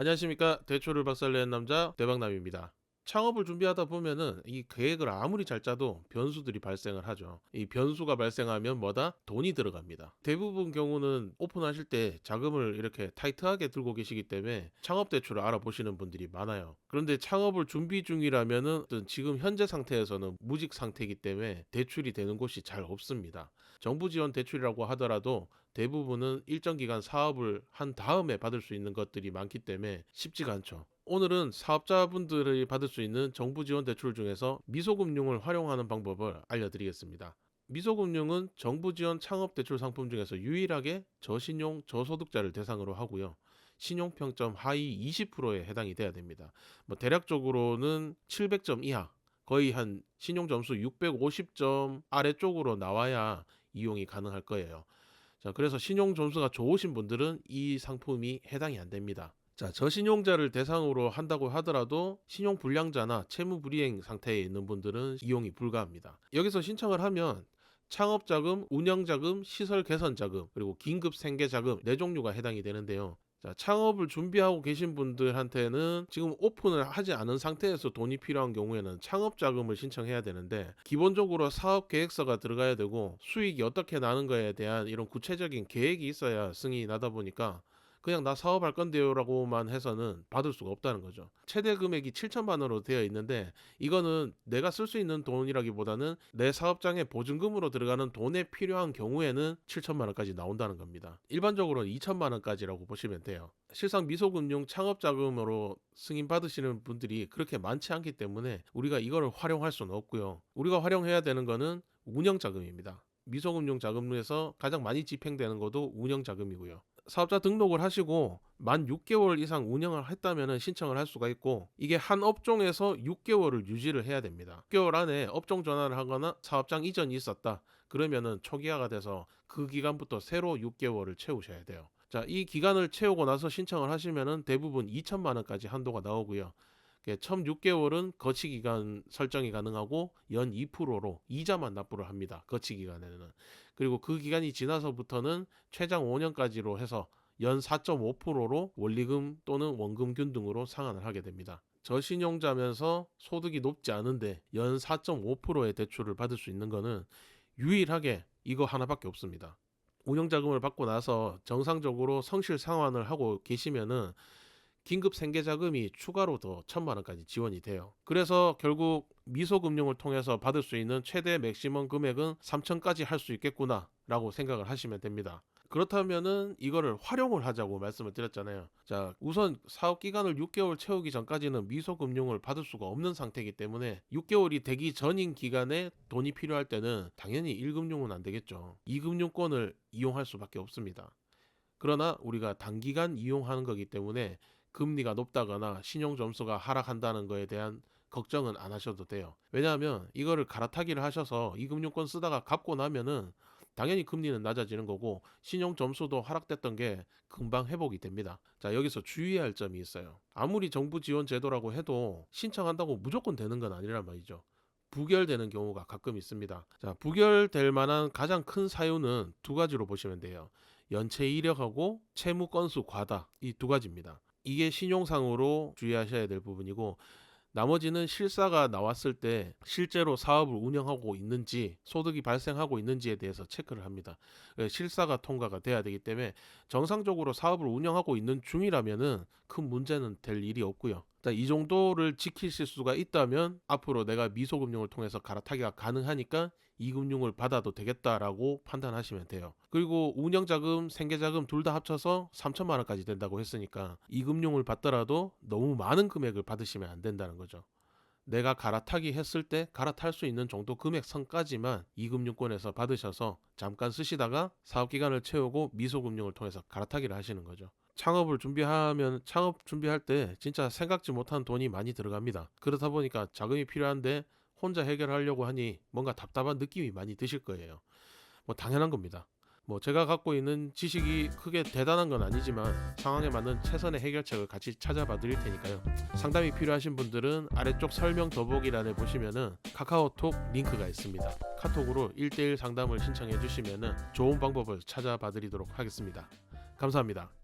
안녕하십니까 대초를 박살내는 남자 대박남입니다. 창업을 준비하다 보면은 이 계획을 아무리 잘 짜도 변수들이 발생을 하죠. 이 변수가 발생하면 뭐다? 돈이 들어갑니다. 대부분 경우는 오픈하실 때 자금을 이렇게 타이트하게 들고 계시기 때문에 창업 대출을 알아보시는 분들이 많아요. 그런데 창업을 준비 중이라면은 지금 현재 상태에서는 무직 상태이기 때문에 대출이 되는 곳이 잘 없습니다. 정부 지원 대출이라고 하더라도 대부분은 일정 기간 사업을 한 다음에 받을 수 있는 것들이 많기 때문에 쉽지가 않죠. 오늘은 사업자분들이 받을 수 있는 정부 지원 대출 중에서 미소금융을 활용하는 방법을 알려드리겠습니다. 미소금융은 정부 지원 창업 대출 상품 중에서 유일하게 저신용 저소득자를 대상으로 하고요. 신용평점 하위 20%에 해당이 돼야 됩니다. 뭐 대략적으로는 700점 이하, 거의 한 신용 점수 650점 아래쪽으로 나와야 이용이 가능할 거예요. 자, 그래서 신용 점수가 좋으신 분들은 이 상품이 해당이 안 됩니다. 자, 저신용자를 대상으로 한다고 하더라도 신용 불량자나 채무 불이행 상태에 있는 분들은 이용이 불가합니다. 여기서 신청을 하면 창업 자금, 운영 자금, 시설 개선 자금, 그리고 긴급 생계 자금 네 종류가 해당이 되는데요. 자, 창업을 준비하고 계신 분들한테는 지금 오픈을 하지 않은 상태에서 돈이 필요한 경우에는 창업 자금을 신청해야 되는데 기본적으로 사업 계획서가 들어가야 되고 수익이 어떻게 나는 거에 대한 이런 구체적인 계획이 있어야 승인이 나다 보니까 그냥 나 사업할 건데요라고만 해서는 받을 수가 없다는 거죠. 최대 금액이 7천만 원으로 되어 있는데 이거는 내가 쓸 수 있는 돈이라기보다는 내 사업장에 보증금으로 들어가는 돈에 필요한 경우에는 7천만 원까지 나온다는 겁니다. 일반적으로는 2천만 원까지라고 보시면 돼요. 실상 미소금융 창업자금으로 승인 받으시는 분들이 그렇게 많지 않기 때문에 우리가 이거를 활용할 수는 없고요. 우리가 활용해야 되는 거는 운영자금입니다. 미소금융 자금에서 가장 많이 집행되는 것도 운영자금이고요. 사업자 등록을 하시고 만 6개월 이상 운영을 했다면 신청을 할 수가 있고 이게 한 업종에서 6개월을 유지를 해야 됩니다. 6개월 안에 업종 전환을 하거나 사업장 이전이 있었다. 그러면은 초기화가 돼서 그 기간부터 새로 6개월을 채우셔야 돼요. 자, 이 기간을 채우고 나서 신청을 하시면은 대부분 2천만 원까지 한도가 나오고요. 처음 6개월은 거치 기간 설정이 가능하고 연 2%로 이자만 납부를 합니다. 거치 기간에는. 그리고 그 기간이 지나서부터는 최장 5년까지로 해서 연 4.5%로 원리금 또는 원금 균 등으로 상환을 하게 됩니다. 저신용자면서 소득이 높지 않은데 연 4.5%의 대출을 받을 수 있는 거는 유일하게 이거 하나밖에 없습니다. 운영자금을 받고 나서 정상적으로 성실 상환을 하고 계시면은 긴급 생계 자금이 추가로 더 천만 원까지 지원이 돼요. 그래서 결국 미소금융을 통해서 받을 수 있는 최대 맥시멈 금액은 3천까지 할 수 있겠구나라고 생각을 하시면 됩니다. 그렇다면은 이거를 활용을 하자고 말씀을 드렸잖아요. 자, 우선 사업 기간을 6개월 채우기 전까지는 미소금융을 받을 수가 없는 상태이기 때문에 6개월이 되기 전인 기간에 돈이 필요할 때는 당연히 1금융은 안 되겠죠. 2금융권을 이용할 수밖에 없습니다. 그러나 우리가 단기간 이용하는 거기 때문에 금리가 높다거나 신용 점수가 하락한다는 거에 대한 걱정은 안 하셔도 돼요. 왜냐하면 이거를 갈아타기를 하셔서 이 금융권 쓰다가 갚고 나면은 당연히 금리는 낮아지는 거고 신용 점수도 하락됐던 게 금방 회복이 됩니다. 자, 여기서 주의해야 할 점이 있어요. 아무리 정부 지원 제도라고 해도 신청한다고 무조건 되는 건 아니란 말이죠. 부결되는 경우가 가끔 있습니다. 자, 부결될 만한 가장 큰 사유는 두 가지로 보시면 돼요. 연체 이력하고 채무 건수 과다 이 두 가지입니다. 이게 신용상으로 주의하셔야 될 부분이고 나머지는 실사가 나왔을 때 실제로 사업을 운영하고 있는지 소득이 발생하고 있는지에 대해서 체크를 합니다. 예, 실사가 통과가 돼야 되기 때문에 정상적으로 사업을 운영하고 있는 중이라면은 큰 문제는 될 일이 없고요. 자, 이 정도를 지키실 수가 있다면 앞으로 내가 미소금융을 통해서 갈아타기가 가능하니까 이 금융을 받아도 되겠다라고 판단하시면 돼요. 그리고 운영자금, 생계자금 둘 다 합쳐서 3천만 원까지 된다고 했으니까 이 금융을 받더라도 너무 많은 금액을 받으시면 안 된다는 거죠. 내가 갈아타기 했을 때 갈아탈 수 있는 정도 금액 선까지만 이금융권에서 받으셔서 잠깐 쓰시다가 사업기간을 채우고 미소금융을 통해서 갈아타기를 하시는 거죠. 창업을 준비하면 창업 준비할 때 진짜 생각지 못한 돈이 많이 들어갑니다. 그렇다 보니까 자금이 필요한데 혼자 해결하려고 하니 뭔가 답답한 느낌이 많이 드실 거예요. 뭐 당연한 겁니다. 뭐 제가 갖고 있는 지식이 크게 대단한 건 아니지만 상황에 맞는 최선의 해결책을 같이 찾아봐 드릴 테니까요. 상담이 필요하신 분들은 아래쪽 설명 더보기란에 보시면은 카카오톡 링크가 있습니다. 카톡으로 1대1 상담을 신청해 주시면은 좋은 방법을 찾아봐 드리도록 하겠습니다. 감사합니다.